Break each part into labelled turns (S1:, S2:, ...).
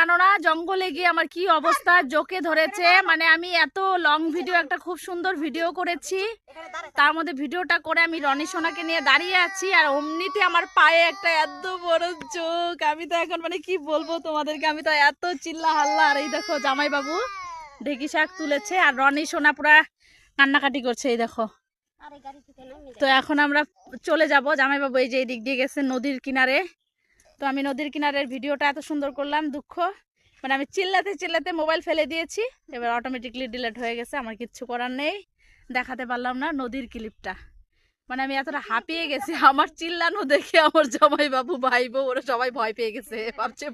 S1: বিকালে গিয়ে আমার কি অবস্থা? জোকে ধরেছে। মানে আমি এত লং ভিডিও একটা খুব সুন্দর ভিডিও করেছি। তার মধ্যে ভিডিওটা করে আমি রনি সোনাকে নিয়ে দাঁড়িয়ে আছি। আর অমনিতে আমার পায়ে একটা এত বড় চোখ। আমি তো এখন মানে কি বলব তোমাদেরকে? আমি তো এত চিল্লা হাল্লা। আর এই দেখো জামাই বাবু ঢেকি শাক তুলেছে। আর রনি সোনা পুরা কান্নাকাটি করছে এই দেখো। তো এখন আমরা চলে যাব। জামাইবাবু এই যে এই দিক দিয়ে গেছে নদীর কিনারে। তো আমি নদীর কিনারের ভিডিওটা এত সুন্দর করলাম, দুঃখ। মানে আমি চিল্লাতে চিল্লাতে মোবাইল ফেলে দিয়েছি, এবার অটোমেটিকলি ডিলেট হয়ে গেছে, আমার কিচ্ছু করার নেই, দেখাতে পারলাম না নদীর ক্লিপটা মানে আমি এতটা হাঁপিয়ে গেছি, আমার চিল্লানো দেখে আমার জামাইবাবু ভাই বউ ওরা সবাই ভয় পেয়ে গেছে, ভাবছে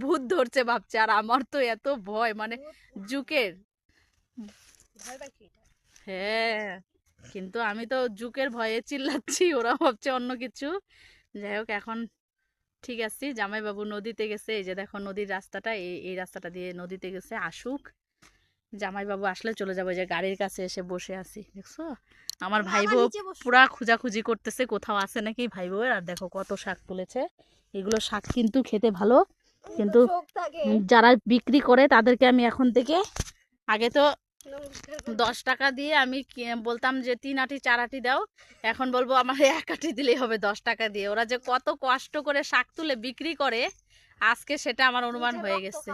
S1: ভূত ধরছে, ভাবছে, আর আমার তো এত ভয় মানে জুকের। হ্যাঁ কিন্তু আমি তো জুকের ভয়ে চিল্লাচ্ছি, ওরা ভাবছে অন্য কিছু। যাই হোক, এখন ঠিক আছে জামাইবাবু নদীতে গেছে এই যে দেখো নদীর রাস্তাটা এই এই রাস্তাটা দিয়ে নদীতে গেছে আসুক। জামাইবাবু আসলে চলে যাব যে গাড়ির কাছে এসে বসে আছি দেখছ? আমার ভাই বউ পুরা খোঁজাখুঁজি করতেছে কোথাও আছে নাকি ভাই বউয়ের আর দেখো কত শাক তুলেছে। এগুলো শাক কিন্তু খেতে ভালো কিন্তু যারা বিক্রি করে তাদেরকে আমি এখন থেকে আগে তো দশ টাকা দিয়ে আমি বলতাম যে তিন আটি চার আটি দাও। এখন বলব আমার এক আটি দিলেই হবে দশ টাকা দিয়ে। ওরা যে কত কষ্ট করে শাক তুলে বিক্রি করে আজকে সেটা আমার অনুমান হয়ে গেছে।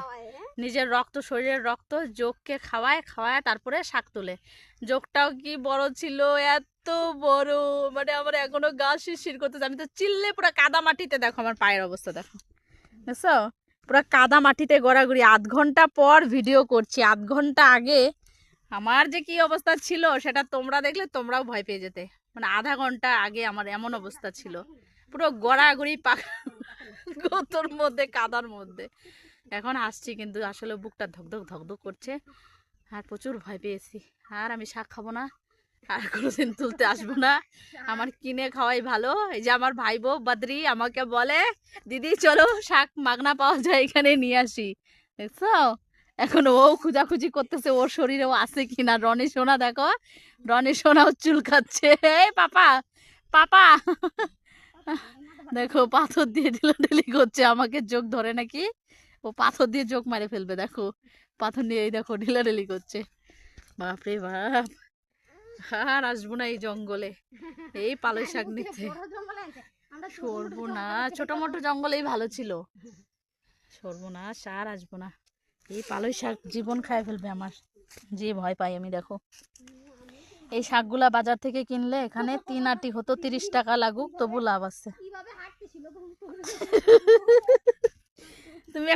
S1: নিজের রক্ত শরীরের রক্ত যোগকে খাওয়ায় খাওয়ায় তারপরে শাক তুলে। যোগটাও কি বড় ছিল এত বড়। মানে আমার এখনও গা শিরশির করতেছে। আমি তো চিল্লে পুরো কাদা মাটিতে দেখো আমার পায়ের অবস্থা দেখো। বুঝছ? পুরো কাদা মাটিতে গড়াগড়ি। আধ ঘণ্টা পর ভিডিও করছি। আধ ঘণ্টা আগে আমার যে কি অবস্থা ছিল, সেটা তোমরা দেখলে তোমরাও ভয় পেয়ে যেতে। মানে আধা ঘণ্টা আগে আমার এমন অবস্থা ছিল। পুরো গড়াগড়ি পাকা গোতর মধ্যে, কাদার মধ্যে। এখন আসছি কিন্তু আসলে বুকটা ধকধক ধকধক করছে। আর প্রচুর ভয় পেয়েছি। আর আমি শাক খাব না, আর কোনোদিন তুলতে আসব না। আমার কিনে খাওয়াই ভালো। এই যে আমার ভাই বউ বাদরি আমাকে বলে, দিদি, চলো শাক মাগনা পাওয়া যায়, এখানে নিয়ে আসি। দেখছ? এখন ও খুঁজাখুঁজি করতেছে, ওর শরীরেও আছে কিনা? রনি সোনা দেখো, রনি সোনাও চুল খাচ্ছে এই পাপা পাপা। দেখো, পাথর দিয়ে ঢিলাঢিলি করছে, আমাকে চোখ ধরে নাকি? ও পাথর দিয়ে চোখ মারে ফেলবে, দেখো। পাথর নিয়ে এই দেখো, ঢিলাঢিলি করছে। বাপরে বাপ, আর আসব না এই জঙ্গলে। এই পালই শাক নিতে। সরবো না। ছোট মোটো জঙ্গলেই ভালো ছিল। সরবো না সার আসব না। এই পালই শাক জীবন খায় ফেলবে আমার। যে ভয় পাই আমি দেখো। এই শাকগুলা বাজার থেকে কিনলে এখানে তিন আটি হতো তিরিশ টাকা লাগুক তবু লাভ আছে। তুমি